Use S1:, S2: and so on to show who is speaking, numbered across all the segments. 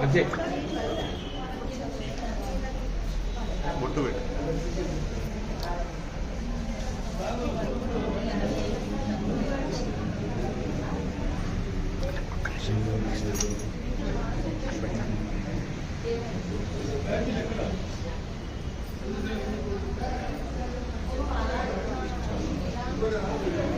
S1: அஞ்சு முட்டு
S2: வீடு Thank you.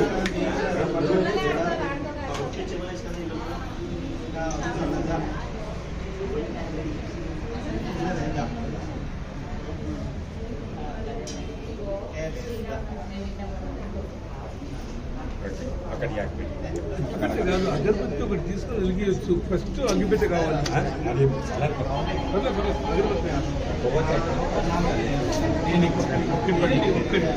S3: కాదు అగరబత్తి ఒకటి తీసుకొని వెలిగించచ్చు ఫస్ట్ అగ్గిపెట్టె కావాలి. అగరబత్తి. నేను ఒక్కటి ఒక్కటి ఒక్కటి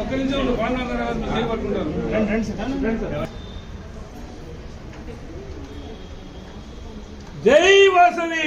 S3: ఒక్క నిమిషం ఉండు,
S1: సార్ సార్
S3: జై వాసవి!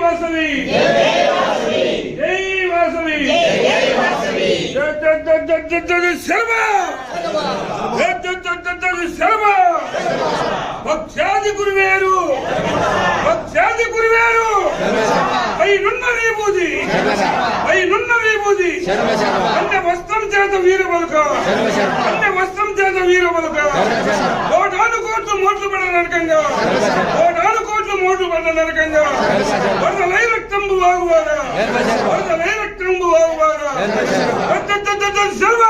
S3: వాసవి జై వాసవి శర్మ శర్మ భక్ష్యాది గురువేరు భక్ష్యాది గురువేరు పైనున్న విభూతి పైనున్న విభూతి అన్న వస్త్రం చేత వీర పలుక అన్న వస్త్రం చేత వీర పలుక కోటాను కోట్లు మోట్లు పడ నరకంగా కోటాను కోట్లు మోట్లు పడ నరకంగా వరదలై రక్తంబు వాగువాగా వరదలై రక్తంబు వాగువాగా శర్మ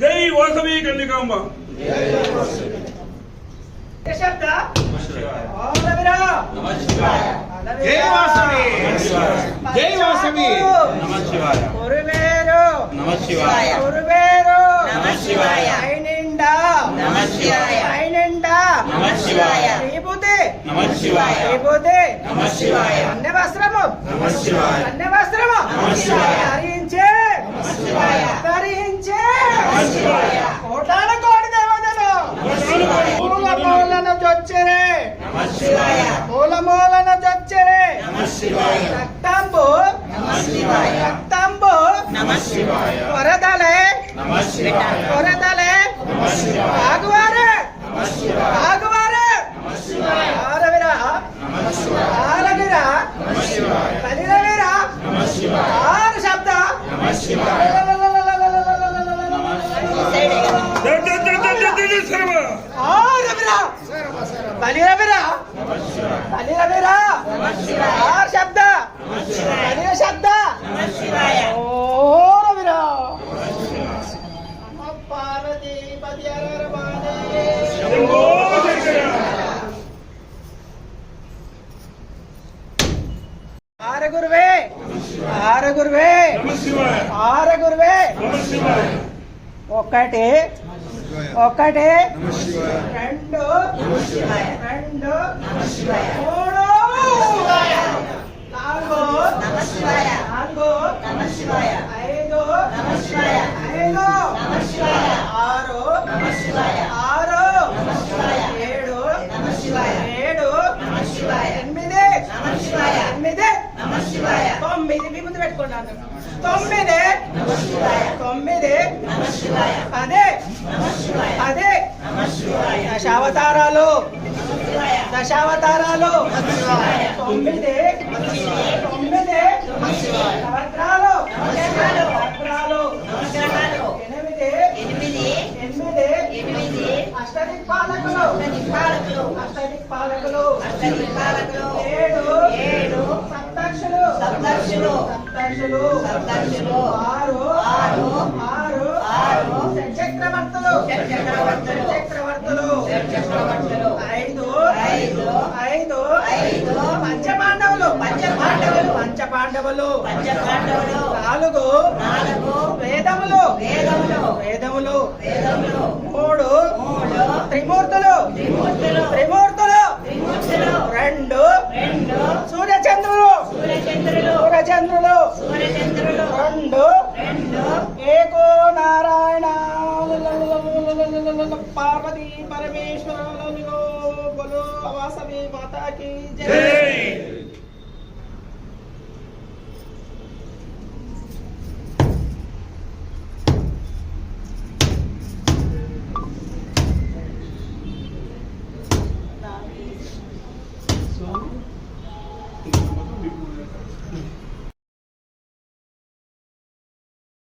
S3: జై వాసవి కన్నికాంబ
S4: జై వాసవి జై వాసవి
S5: ఉరువేరు
S2: నమశివాయ నమశివాయ
S5: విభూతి
S2: నమశివాయ
S5: విభూతి
S2: నమశివాయ
S5: అన్న వస్త్రము
S2: నమశివాయ
S5: అన్న వస్త్రము
S2: నమశివాయ.
S5: ధరించే ధరించే కోటాన కోటి దేవతలు ఆరవిరా బలిరవిరా బలిరవిరా ఆరు ఆరుగురువే ఆరుగురువే ఆరుగురువే ఒకటి ఒకటి రెండు. రెండు. మూడు. నాలుగు. నాలుగు. ఐదు. ఐదు. ఆరు. ఆరు. ఏడు. ఏడు. ఎనిమిది ఎనిమిది. తొమ్మిది మీ ముందు పెట్టుకున్నాను తొమ్మిది. తొమ్మిది. పది. పది. దశావతారాలు. దశావతారాలు. తొమ్మిది. తొమ్మిది. నవగ్రహాలు నవగ్రహాలు ఎనిమిది అష్టదిక్పాలకులు అష్టదిక్పాలకులు ఏడు సప్తక్షులు సప్తక్షులు ఆరు ఆరు చక్రవర్తులు చక్రవర్తులు ఐదు ఐదు పంచపాండవులు. నాలుగు. వేదములు. వేదములు. మూడు. త్రిమూర్తులు. త్రిమూర్తులు. రెండు. సూర్యచంద్రులు. సూర్యచంద్రులు. రెండు. ఏకో నారాయణ పార్వతీ పరమేశ్వర బలో వాసవి మాతాకి
S3: జై.